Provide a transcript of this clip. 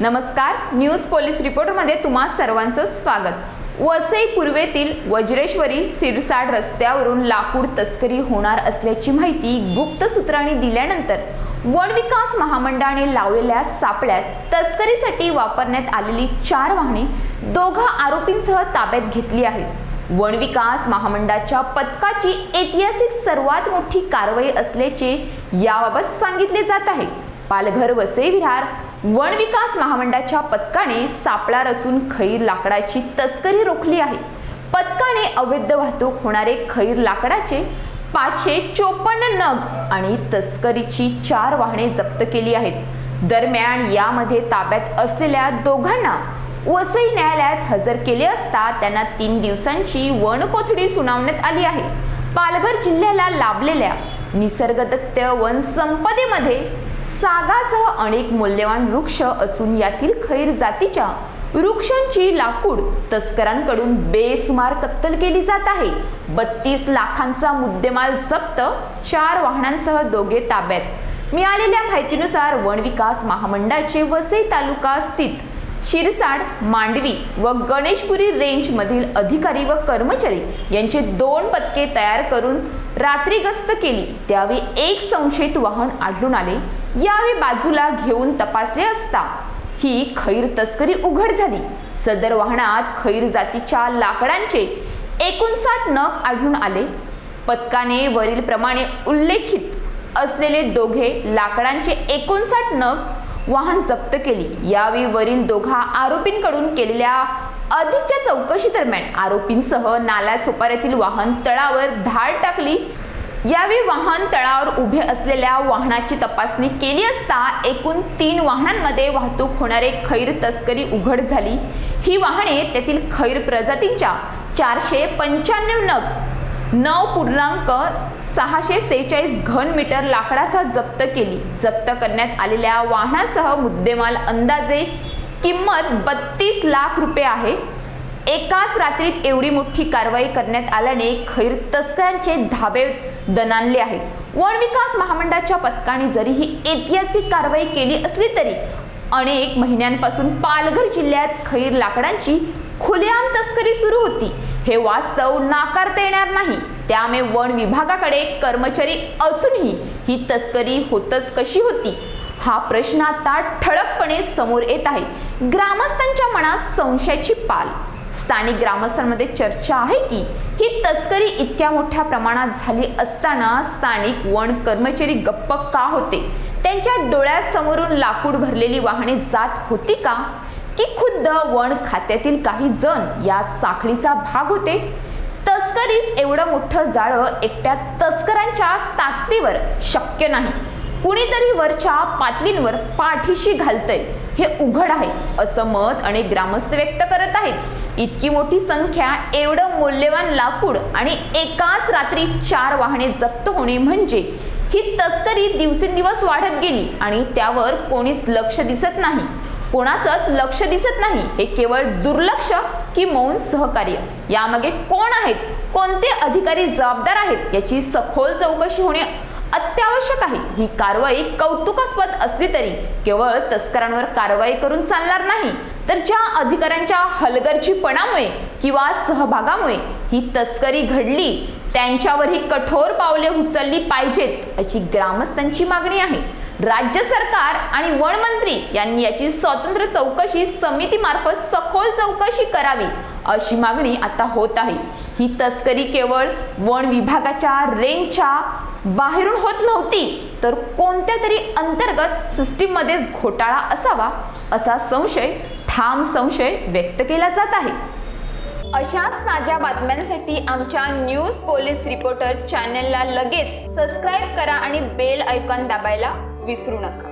नमस्कार news police रिपोर्टमध्ये तुम्हा सर्वांचं स्वागत. वसई पूर्वेतील वज्रेश्वरी सिरसाड रस्त्यावरून लाकूड तस्करी होणार असल्याची माहिती गुप्त सूत्रांनी दिल्यानंतर वनविकास महामंडळाने लावलेल्या सापळ्यात तस्करीसाठी वापरण्यात आलेली चार वाहने दोघा आरोपींसह ताब्यात घेतली आहेत. वनविकास महामंडळाच्या पथकाची ऐतिहासिक सर्वात मोठी कारवाई असल्याचे याबाबत सांगितले जात आहे. पालघर वसई विहार वन विकास महामंडळाच्या पथकाने सापळा रचून खैर लाकडाची तस्करी रोखली आहे. पथकाने अवैध वाहतूक होणारे खैर लाकडाचे पाचशे चोपन्न नग आणि तस्करीची चार वाहने जप्त केली आहेत. दरम्यान यामध्ये ताब्यात असलेल्या दोघांना वसई न्यायालयात हजर केले असता त्यांना तीन दिवसांची वनकोथडी सुनावण्यात आली आहे. पालघर जिल्ह्याला लाभलेल्या निसर्गदत्त वन संपदेमध्ये सागासह अनेक मूल्यवान वृक्ष असून यातील खैर जातीच्या वृक्षांची लाकूड तस्करांकडून बेसुमार कत्तल केली जात आहे. बत्तीस लाखांचा मुद्देमाल जप्त चार वाहनांसह दोघे ताब्यात. मिळालेल्या माहितीनुसार वन विकास महामंडळाचे वसई तालुका स्थित शिरसाड मांडवी व गणेशपुरी रेंजमधील अधिकारी व कर्मचारी यांचे दोन पथके तयार करून रात्री गस्त केली. त्यावेळी एक संशयित वाहन आढळून आले. यावेळी बाजूला घेऊन तपासले असता ही खैर तस्करी उघड झाली. सदर वाहनात खैर जातीच्या लाकडांचे एकोणसाठ नग आढळून आले. पथकाने वरील प्रमाणे उल्लेखित असलेले दोघे लाकडांचे एकोणसाठ नग वाहन जप्त केली. यावेळी वरील दोघा आरोपींकडून केलेल्या अधिकच्या चौकशी दरम्यान आरोपींसह नाला सोपाऱ्यातील वाहन तळावर धाड टाकली. यावेळी वाहन तळावर उभे असलेल्या वाहनाची तपासणी केली असता एकूण तीन वाहनांमध्ये वाहतूक होणारे खैर तस्करी उघड झाली. ही वाहने त्यातील खैर प्रजातींच्या चारशे पंच्याण्णव नग नऊ पूर्णांक सहाशे सेहेचाळीस घन मीटर लाकडासह जप्त केली. जप्त करण्यात आलेल्या वाहनासह मुद्देमाल अंदाजे किंमत बत्तीस लाख रुपये आहे. एकाच रात्रीत एवढी मोठी कारवाई करण्यात आल्याने खैर तस्करांचे धाबे दणाणले आहेत. वन विकास महामंडळाच्या पथकाने जरी ही ऐतिहासिक कारवाई केली असली तरी अनेक महिन्यांपासून पालघर जिल्ह्यात खैर लाकडांची खुलेआम तस्करी सुरू होती. हे वास्तव नाकारता येणार नाही. त्यामुळे वन विभागाकडे कर्मचारी असूनही ही तस्करी होतच कशी होती? हा प्रश्न आता ठळकपणे समोर येत आहे. ग्रामस्थांच्या मनात संशयाची पाल स्थानिक ग्रामस्थांमध्ये चर्चा आहे की ही तस्करी इतक्या मोठ्या प्रमाणात झाली असताना स्थानिक वन कर्मचारी गप्प का होते? त्यांच्या डोळ्यासमोरून लाकूड भरलेली वाहने जात होती का? की खुद्द वन खात्यातील काही जण या साखळीचा भाग होते? तस्करीच एवढं मोठं जाळं एकट्या तस्करांच्या ताकदीवर शक्य नाही. कुणीतरी वरच्या पातळींवर पाठीशी घालतय. हे उघड आहे असं मत अनेक ग्रामस्थ व्यक्त करत आहेत. इतकी मोठी संख्या एवढं मौल्यवान लाकूड आणि एकाच रात्री चार वाहने जप्त होणे म्हणजे ही तस्करी दिवसेंदिवस वाढत गेली आणि त्यावर कोणीच लक्ष दिसत नाही. कोणाचंच लक्ष दिसत नाही. हे केवळ दुर्लक्ष की मौन सहकार्य. यामागे कोण आहेत? कोणते अधिकारी जबाबदार आहेत? याची सखोल चौकशी होणे अत्यावश्यक आहे. ही कारवाई कौतुकास्पद असली तरी केवळ तस्करांवर कारवाई करून चालणार नाही तर ज्या अधिकाऱ्यांच्या हलगर्जीपणामुळे किंवा सहभागामुळे ही तस्करी घडली त्यांच्यावरही कठोर पावले उचलली पाहिजेत अशी ग्रामस्थांची मागणी आहे. राज्य सरकार आणि वन मंत्री यांनी याची स्वतंत्र चौकशी समितीमार्फत सखोल चौकशी करावी अशी मागणी आता होत आहे. ही तस्करी केवळ वन विभागाच्या रेंजच्या बाहेरून होत नव्हती तर कोणत्या तरी अंतर्गत सिस्टीममध्येच घोटाळा असावा असा संशय ठाम संशय व्यक्त केला जात आहे. अशाच ताज्या बातम्यांसाठी आमच्या न्यूज पोलीस रिपोर्टर चॅनलला लगेच सबस्क्राईब करा आणि बेल ऐकॉन दाबायला विसरू नका.